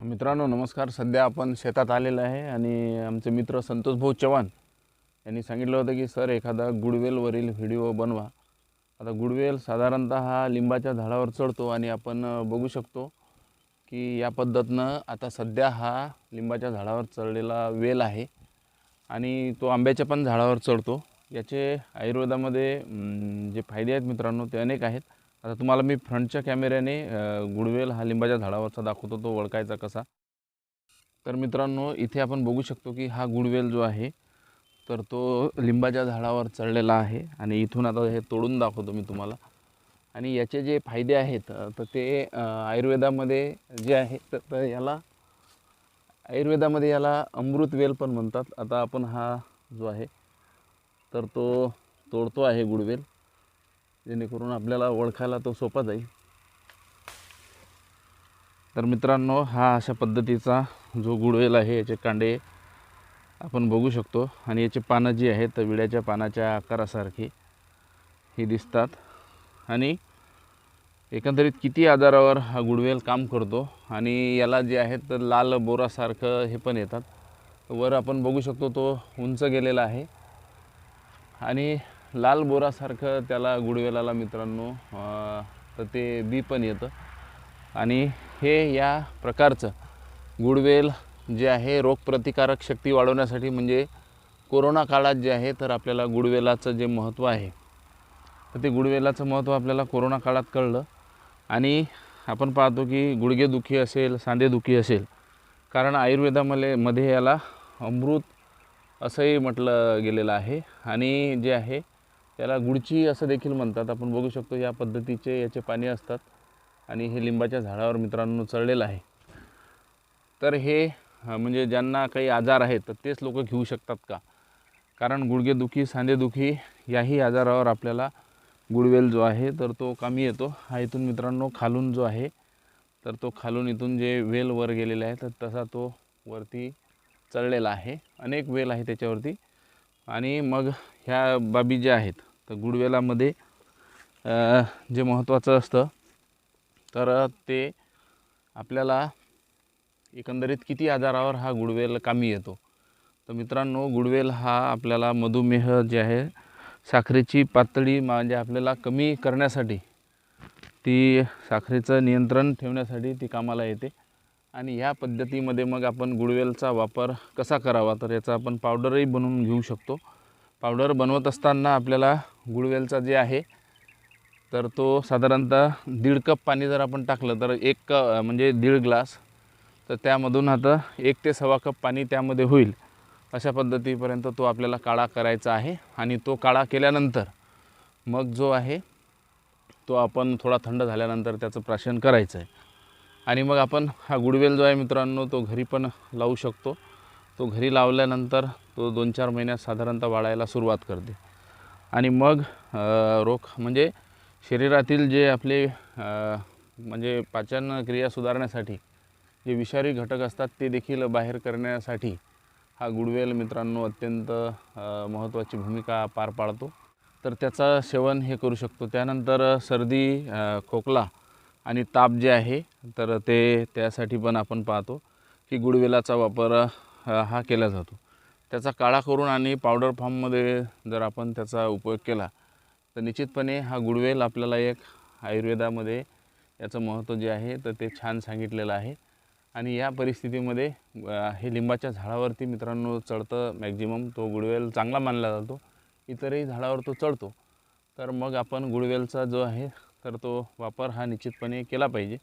मित्रांनो नमस्कार. सध्या आपण शेतात आलेलं आहे आणि आमचे मित्र संतोष भाऊ चव्हाण यांनी सांगितलं होतं की सर एखादा गुडवेलवरील व्हिडिओ बनवा. आता गुडवेल साधारणतः हा लिंबाच्या झाडावर चढतो आणि आपण बघू शकतो की या पद्धतीनं आता सध्या हा लिंबाच्या झाडावर चढलेला वेल आहे आणि तो आंब्याच्या पण झाडावर चढतो. याचे आयुर्वेदामध्ये जे फायदे आहेत मित्रांनो ते अनेक आहेत. आता तुम्हाला मी फ्रंटच्या कॅमेऱ्याने गुडवेल हा लिंबाच्या झाडावरचा दाखवतो तो ओळखायचा कसा. तर मित्रांनो इथे आपण बघू शकतो की हा गुडवेल जो आहे तर तो लिंबाच्या झाडावर चढलेला आहे आणि इथून आता हे तोडून दाखवतो मी तुम्हाला. आणि याचे जे फायदे आहेत तर ते आयुर्वेदामध्ये जे आहे तर तर याला आयुर्वेदामध्ये याला अमृत वेल पण म्हणतात. आता आपण हा जो आहे तर तो तोडतो आहे गुडवेल. जेणेकरून आपल्याला ओळखायला तो सोपा जाईल. तर मित्रांनो हा अशा पद्धतीचा जो गुडवेल आहे याचे कांडे आपण बघू शकतो. आणि याची पानं जी आहेत तर विड्याच्या पानाच्या आकारासारखी ही दिसतात. आणि एकंदरीत किती आजारावर हा गुडवेल काम करतो. आणि याला जे आहे तर लाल बोरासारखं हे पण येतात. वर आपण बघू शकतो तो उंच गेलेला आहे. आणि लाल बोरासारखं त्याला गुडवेलाला मित्रांनो तर ते बी पण येतं. आणि हे या प्रकारचं गुडवेल जे आहे रोगप्रतिकारक शक्ती वाढवण्यासाठी म्हणजे कोरोना काळात जे आहे तर आपल्याला गुडवेलाचं जे महत्त्व आहे तर ते गुडवेलाचं महत्त्व आपल्याला कोरोना काळात कळलं. आणि आपण पाहतो की गुडघेदुखी असेल सांधेदुखी असेल कारण आयुर्वेदामध्ये मध्ये याला अमृत असंही म्हटलं गेलेलं आहे. आणि जे आहे त्याला गुडची असं देखील म्हणतात. आपण बघू शकतो या पद्धतीचे याचे पाणी असतात आणि हे लिंबाच्या झाडावर मित्रांनो चढलेलं आहे. तर हे म्हणजे ज्यांना काही आजार आहेत तर तेच लोक घेऊ शकतात का? कारण गुडघेदुखी सांधेदुखी याही आजारावर आपल्याला गुडवेल जो आहे तर तो कामी येतो. हा इथून मित्रांनो खालून जो आहे तर तो खालून इथून जे वेल वर गेलेला आहे तर तसा तो वरती चढलेला आहे. अनेक वेल आहे त्याच्यावरती. आणि मग ह्या बाबी ज्या आहेत तर गुडवेलामध्ये जे महत्त्वाचं असतं तर ते आपल्याला एकंदरीत किती आजारावर हा गुडवेल कामी येतो? तर मित्रांनो गुडवेल हा आपल्याला मधुमेह जे आहे साखरेची पातळी म्हणजे आपल्याला कमी करण्यासाठी ती साखरेचं नियंत्रण ठेवण्यासाठी ती कामाला येते. आणि ह्या पद्धतीमध्ये मग आपण गुडवेलचा वापर कसा करावा? तर याचा आपण पावडरही बनवून घेऊ शकतो. पावडर बनवत असताना आपल्याला गुळवेलचा जे आहे तर तो साधारणतः दीड कप पाणी जर आपण टाकलं तर एक क म्हणजे दीड ग्लास तर त्यामधून आता एक ते सव्वा कप पाणी त्यामध्ये होईल. अशा पद्धतीपर्यंत तो आपल्याला काळा करायचा आहे आणि तो काळा केल्यानंतर मग जो आहे तो आपण थोडा थंड झाल्यानंतर त्याचं प्राशन करायचं आहे. आणि मग आपण हा गुडवेल जो आहे मित्रांनो तो घरी पण लावू शकतो. तो घरी लावल्यानंतर तो दोन चार महिन्यात साधारणतः वाढायला सुरुवात करते. आणि मग रोख रोग म्हणजे शरीरातील जे आपले म्हणजे पाचन क्रिया सुधारण्यासाठी जे विषारी घटक असतात ते देखील बाहेर करण्यासाठी हा गुडवेल मित्रांनो अत्यंत महत्त्वाची भूमिका पार पाडतो. तर त्याचा सेवन हे करू शकतो. त्यानंतर सर्दी खोकला आणि ताप जे आहे तर ते त्यासाठी पण आपण पाहतो की गुडवेलाचा वापर हा केला जातो. त्याचा काळा करून आणि पावडर फॉर्ममध्ये जर आपण त्याचा उपयोग केला तर निश्चितपणे हा गुडवेल आपल्याला एक आयुर्वेदामध्ये याचं महत्त्व जे आहे तर ते छान सांगितलेलं आहे. आणि या परिस्थितीमध्ये हे लिंबाच्या झाडावरती मित्रांनो चढतं मॅक्झिमम तो गुडवेल चांगला मानला जातो. इतरही झाडावर तो चढतो. तर मग आपण गुडवेलचा जो आहे तर तो वापर हा निश्चितपणे केला पाहिजे.